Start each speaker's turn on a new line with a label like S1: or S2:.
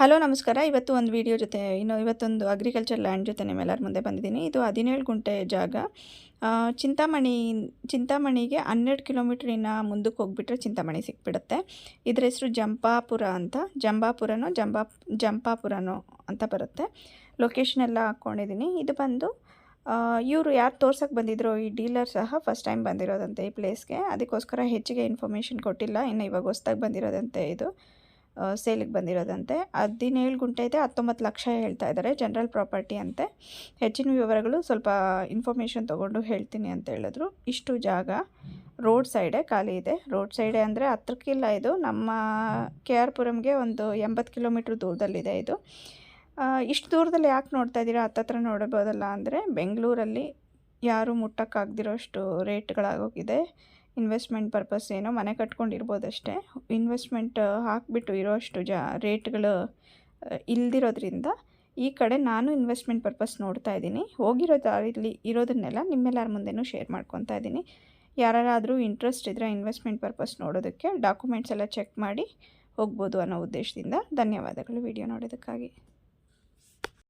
S1: Hello, ನಮಸ್ಕಾರ. ಇವತ್ತು ಒಂದು ವಿಡಿಯೋ ಜೊತೆ, ಇನ್ನು ಇವತ್ತೊಂದು ಅಗ್ರಿಕಲ್ಚರ್ ಲ್ಯಾಂಡ್ ಜೊತೆ ನಿಮ್ಮೆಲ್ಲರ ಮುಂದೆ ಬಂದಿದ್ದೀನಿ. ಇದು ಹದಿನೇಳು ಗುಂಟೆ ಜಾಗ. ಚಿಂತಾಮಣಿ, ಚಿಂತಾಮಣಿಗೆ ಹನ್ನೆರಡು ಕಿಲೋಮೀಟ್ರಿನ ಮುಂದಕ್ಕೆ ಹೋಗ್ಬಿಟ್ರೆ ಚಿಂತಾಮಣಿ ಸಿಕ್ಬಿಡುತ್ತೆ. ಇದ್ರ ಹೆಸರು ಜಂಪಾಪುರ ಅಂತ. ಜಂಬಾಪುರನೋ ಜಂಬಾ ಜಂಪಾಪುರನೋ ಅಂತ ಬರುತ್ತೆ. ಲೊಕೇಶನ್ ಎಲ್ಲ ಹಾಕ್ಕೊಂಡಿದ್ದೀನಿ. ಇದು ಬಂದು ಇವರು ಯಾರು ತೋರ್ಸೋಕ್ಕೆ ಬಂದಿದ್ರು, ಈ ಡೀಲರ್ ಸಹ ಫಸ್ಟ್ ಟೈಮ್ ಬಂದಿರೋದಂತೆ ಈ ಪ್ಲೇಸ್ಗೆ ಅದಕ್ಕೋಸ್ಕರ ಹೆಚ್ಚಿಗೆ ಇನ್ಫಾರ್ಮೇಷನ್ ಕೊಟ್ಟಿಲ್ಲ. ಇನ್ನು ಇವಾಗ ಹೊಸ್ದಾಗಿ ಬಂದಿರೋದಂತೆ ಇದು. ಸೇಲಿಗೆ ಬಂದಿರೋದಂತೆ. ಹದಿನೇಳು ಗುಂಟೆ ಇದೆ, ಹತ್ತೊಂಬತ್ತು ಲಕ್ಷ ಹೇಳ್ತಾ ಇದ್ದಾರೆ ಜನರಲ್ ಪ್ರಾಪರ್ಟಿ ಅಂತೆ. ಹೆಚ್ಚಿನ ವಿವರಗಳು ಸ್ವಲ್ಪ ಇನ್ಫಾರ್ಮೇಷನ್ ತೊಗೊಂಡು ಹೇಳ್ತೀನಿ ಅಂತ ಹೇಳಿದ್ರು. ಇಷ್ಟು ಜಾಗ. ರೋಡ್ ಸೈಡೇ ಖಾಲಿ ಇದೆ. ರೋಡ್ ಸೈಡೇ ಅಂದರೆ ಹತ್ರಕ್ಕಿಲ್ಲ ಇದು. ನಮ್ಮ ಕೆ ಆರ್ ಪುರಂಗೆ ಒಂದು ಎಂಬತ್ತು ಕಿಲೋಮೀಟ್ರ್ ದೂರದಲ್ಲಿದೆ ಇದು. ಇಷ್ಟು ದೂರದಲ್ಲಿ ಯಾಕೆ ನೋಡ್ತಾ ಇದ್ದೀರಾ? ಹತ್ತತ್ರ ನೋಡಬೋದಲ್ಲ ಅಂದರೆ, ಬೆಂಗಳೂರಲ್ಲಿ ಯಾರೂ ಮುಟ್ಟಕ್ಕಾಗ್ದಿರೋಷ್ಟು ರೇಟ್ಗಳಾಗೋಗಿದೆ ಇನ್ವೆಸ್ಟ್ಮೆಂಟ್ ಪರ್ಪಸ್ ಏನೋ ಮನೆ ಕಟ್ಕೊಂಡಿರ್ಬೋದಷ್ಟೇ. ಇನ್ವೆಸ್ಟ್ಮೆಂಟ್ ಹಾಕಿಬಿಟ್ಟು ಇರೋಷ್ಟು ಜಾ, ರೇಟ್ಗಳು ಇಲ್ದಿರೋದ್ರಿಂದ ಈ ಕಡೆ ನಾನು ಇನ್ವೆಸ್ಟ್ಮೆಂಟ್ ಪರ್ಪಸ್ ನೋಡ್ತಾ ಇದ್ದೀನಿ. ಹೋಗಿರೋ ದಾರಿಲಿ ಇರೋದನ್ನೆಲ್ಲ ನಿಮ್ಮೆಲ್ಲರ ಮುಂದೆನೂ ಶೇರ್ ಮಾಡ್ಕೊತಾ ಇದ್ದೀನಿ. ಯಾರಾದರೂ ಇಂಟ್ರೆಸ್ಟ್ ಇದ್ದರೆ ಇನ್ವೆಸ್ಟ್ಮೆಂಟ್ ಪರ್ಪಸ್ ನೋಡೋದಕ್ಕೆ ಡಾಕ್ಯುಮೆಂಟ್ಸ್ ಎಲ್ಲ ಚೆಕ್ ಮಾಡಿ ಹೋಗ್ಬೋದು ಅನ್ನೋ ಉದ್ದೇಶದಿಂದ. ಧನ್ಯವಾದಗಳು ವಿಡಿಯೋ ನೋಡೋದಕ್ಕಾಗಿ.